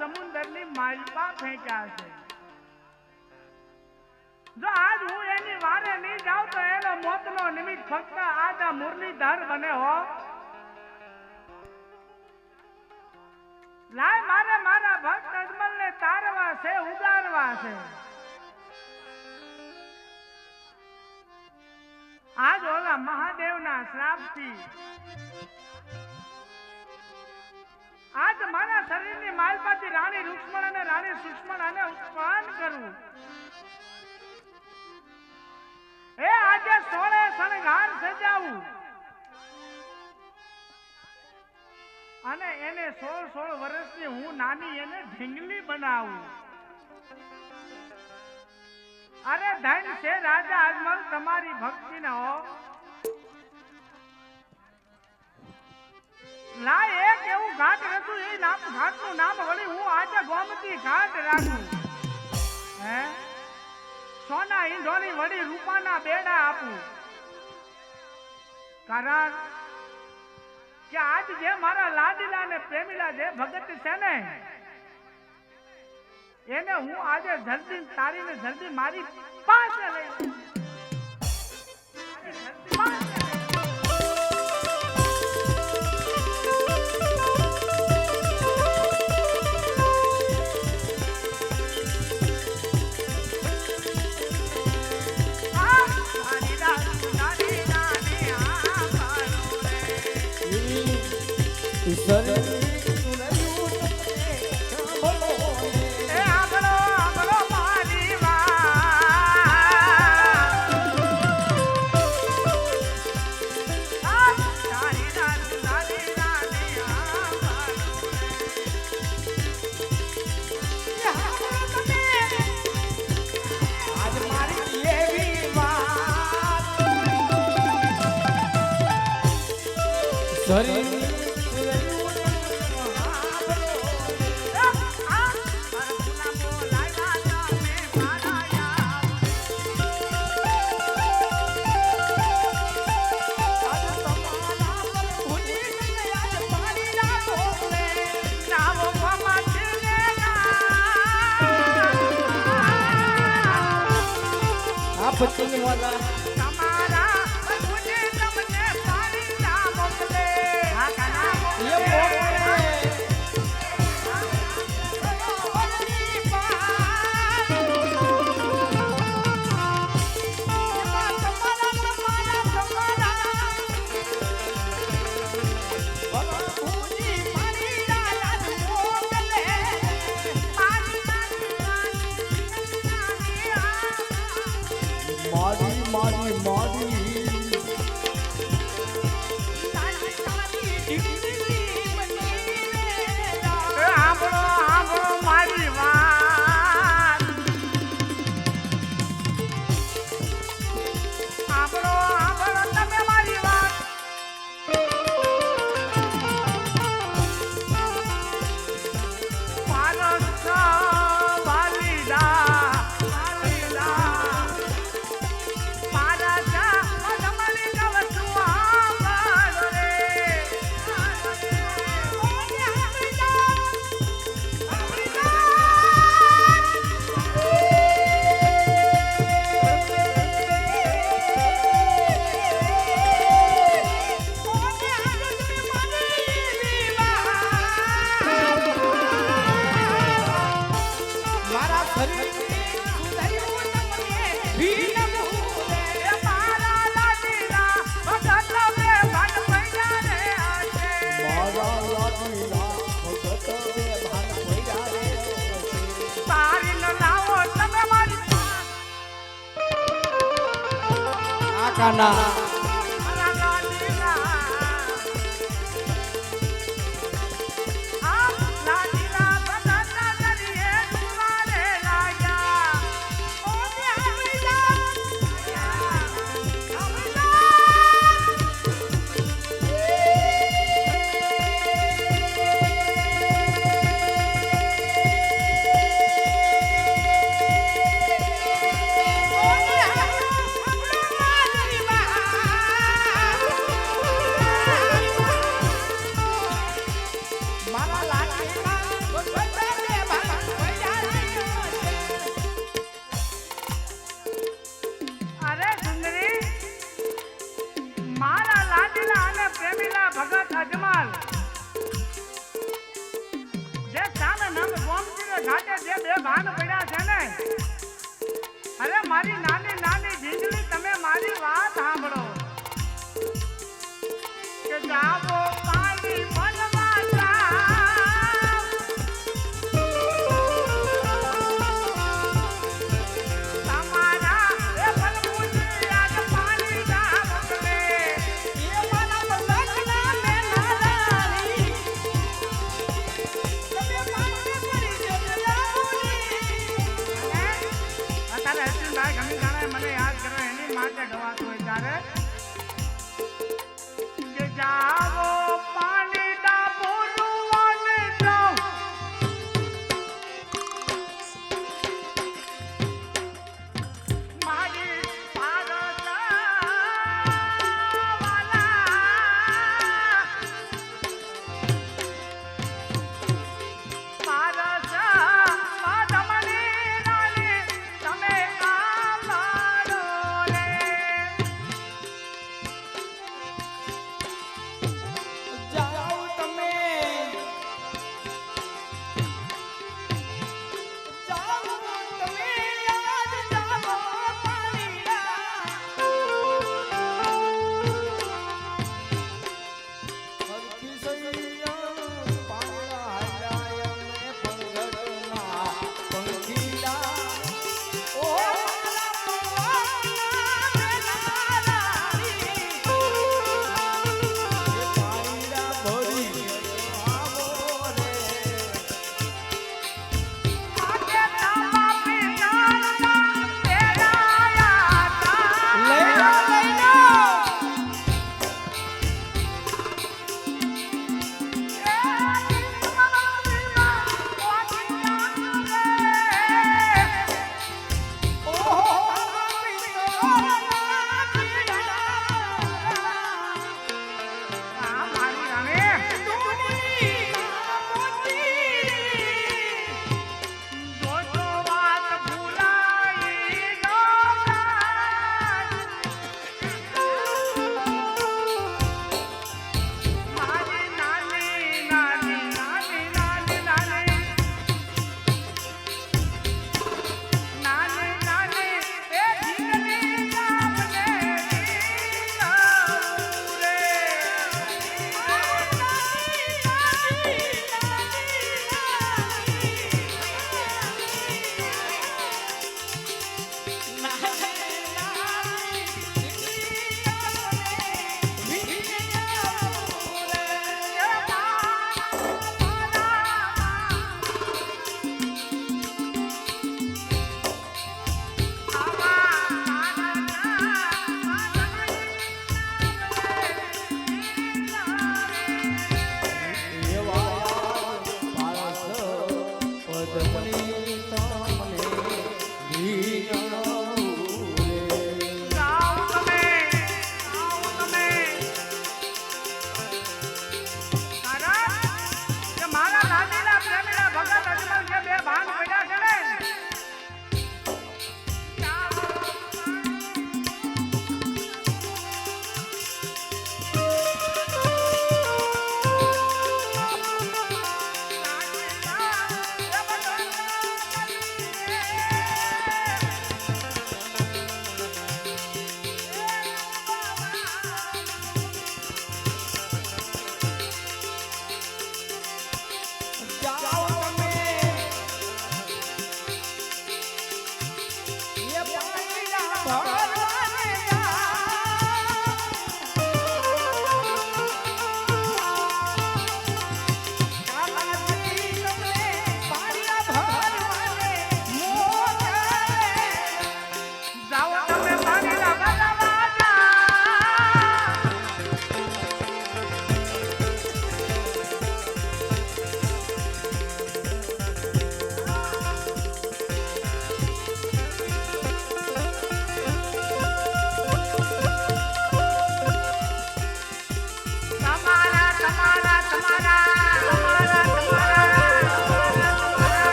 સમુદ્રની માલપા ફેંક્યા છે જો આજ હું એની વારે નહીં જાઉં તો એનો મોતનો નિમિત્ત ફક્ત આદા મુરલીધર બને હો. લાય મારે મારા ભક્ત અજમલ ને તારવા છે, ઉગારવા છે. આજ ઓલા મહાદેવના શ્રાપથી આજ મારા શરીરની માલપાથી રાણી રૂક્ષ્મણ અને રાણી સુષ્મણાને ઉત્પાન કરું. એ આજે સોળે શણગાર સજાવું. અને એને સોળ સોળ વર્ષની હું નાની એને ઢીંગલી બનાવું. અરે ધન છે રાજા અજમલ તમારી ભક્તિ ને એક એવું ઘાટ હતું એ નામ, ઘાટનું નામ વળી હું આજે ગોમતી ઘાટ રાખું. હે? સોના ઈંધોની વળી રૂપાના બેડા આપું. કારણ કે આજ જે મારા લાડીલા ને પ્રેમીલા જે ભગત છે ને, એને હું આજે જલ્દી તારીને જલ્દી મારી પાસે લઈ પાસે. એ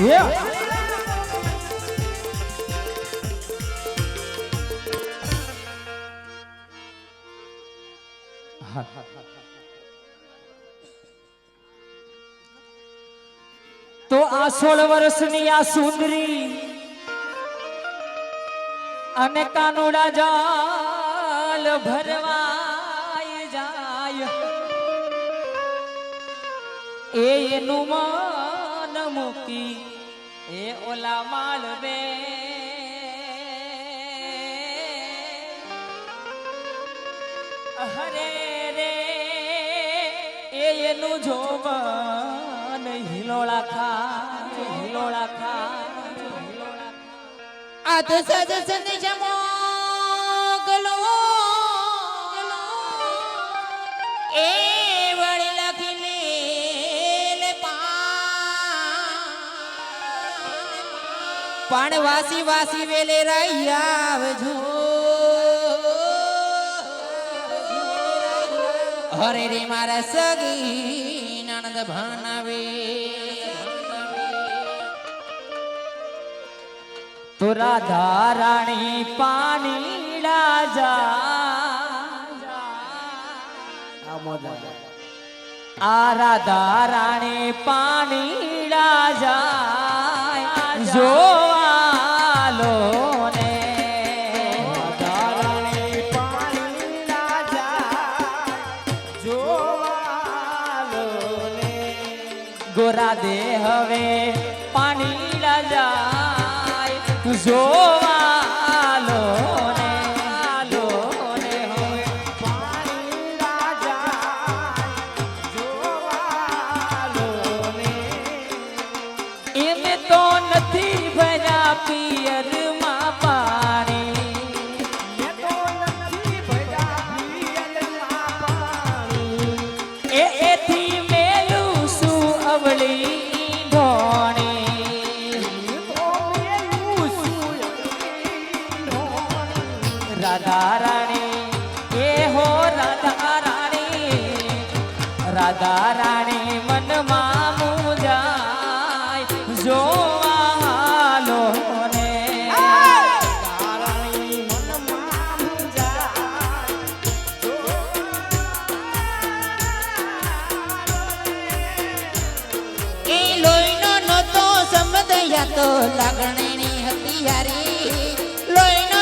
તો આ સોળ વર્ષની આ સુંદરી અને કાનુડા જાલ ભરવાય જાય. એ એનું મન મૂકી એ ઓલા માળવે હરે રે, એ એનું જોવન હિલોળા ખા હિલોળા ખા. આ તો સજ સંદેશ મોકલો એ વાસી વાસી વેલે રહી આવજો. હરે રે મારા સગી નણંદ ભણાવે તો રાધા રાણી પાણીડા જા. આ રાધા રાણી પાણીડા જાય જોવાલો ને જાય જોવાલો ને ગોરા દે હવે પાણીડા જાય જોવાલો રાધા રાણી રાધા રાણી મનમાં મુજાય. ને તારાણી મનમાં જાય એ લોહીનો નહોતો સંબંધ, યા તો લાગણીની હતી યારી લોહીનો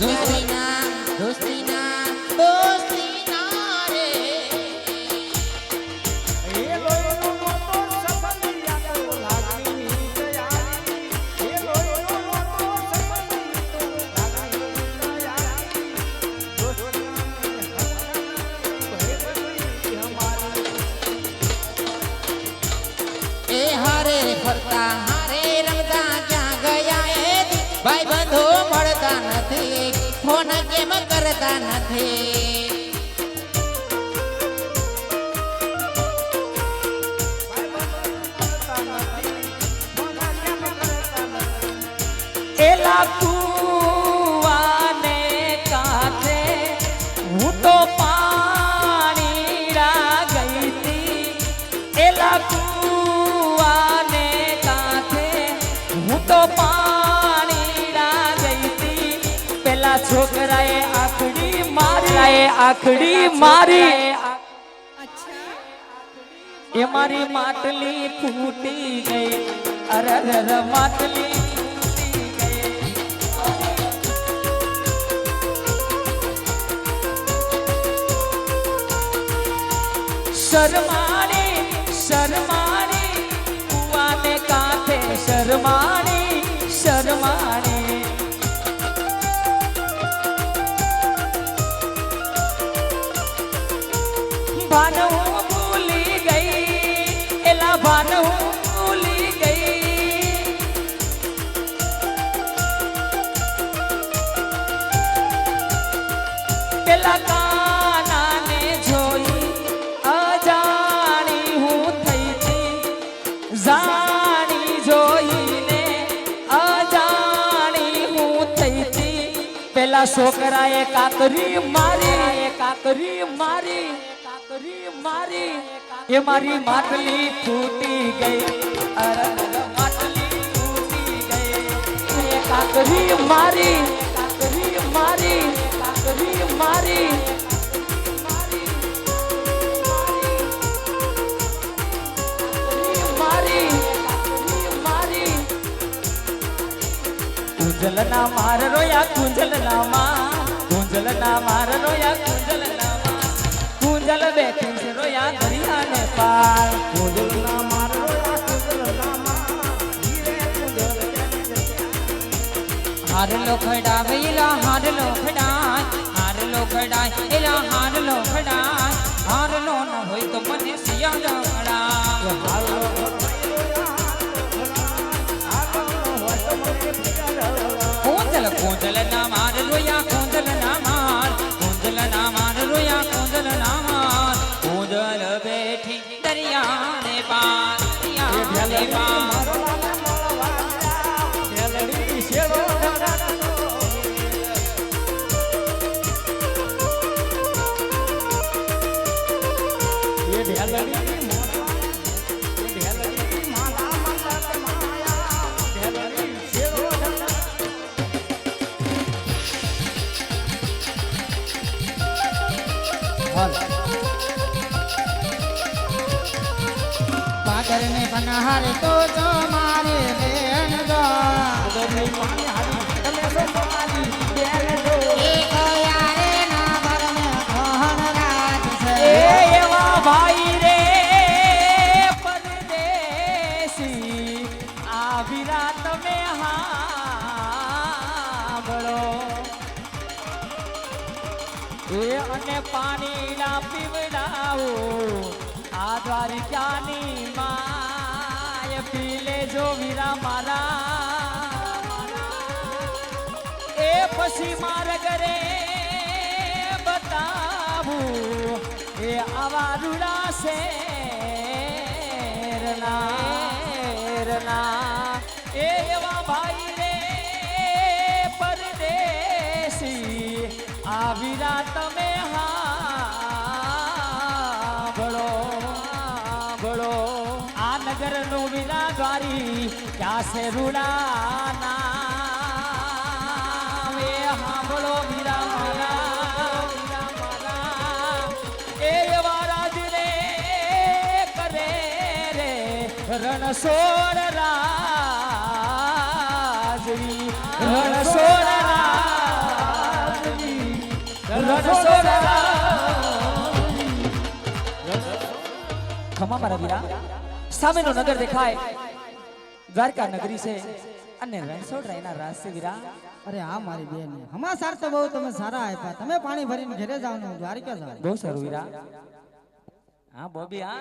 દોસ્તીના દોસ્તીના છોકરાએ આખડી મારી. આખડી મારી. એ મારી માટલી ફૂટી ગઈ. અરે અરે માટલી. शर्माने शर्मा છોકરાએ કાકરી મારી કાકરી મારી કાકરી મારી. એ મારી માટલી ફૂટી ગઈ. અરે માટલી ફૂટી ગઈ. એ કાકરી મારી કાકરી મારી કાકરી મારી મારી. કુંજલ ના માર રોયા કુંજલ ના માં કુંજલ ના માર રોયા કુંજલ ના માં કુંજલ બેઠી છે રોયા દરિયા ને પાર. કુંજલના મારો આ કુંજલનામાં માં હાર લો ખડા હારલો હાર લો હારલો હાર લો ખડાય એલા હારલો ખડાય હારલો ન હોય તો મને સિયા ખડા. હાર લો હાલો કુંજલ કુંજલ ના માર રોયા પાદર ને પનહાર તો જો મારે બેન દો તમે છે. એ અને પાણી ના પીવડાવો, આ દ્વારિકાની લેજો વીરા મારા. એ પછી માર ઘરે બતાવું. એ આવા રૂડા શેરના એ છે રૂડાના. વે હાંભળો વીરા મારા રે કરે રે રણસોર રાજવી રણસોર રાજવી રણસોર ખમા મારા વીરા સામેનો નગર દેખાય. દ્વારકા નગરી છે અને રણછોડ રાયના રાજ છે વીરા અરે હા મારી બેન હમાસાર તો બહુ તમે સારા આપ્યા. તમે પાણી ભરીને ઘરે જાવ ને દ્વારકા જાવ બહુ સારું વીરા હા બોબી હા.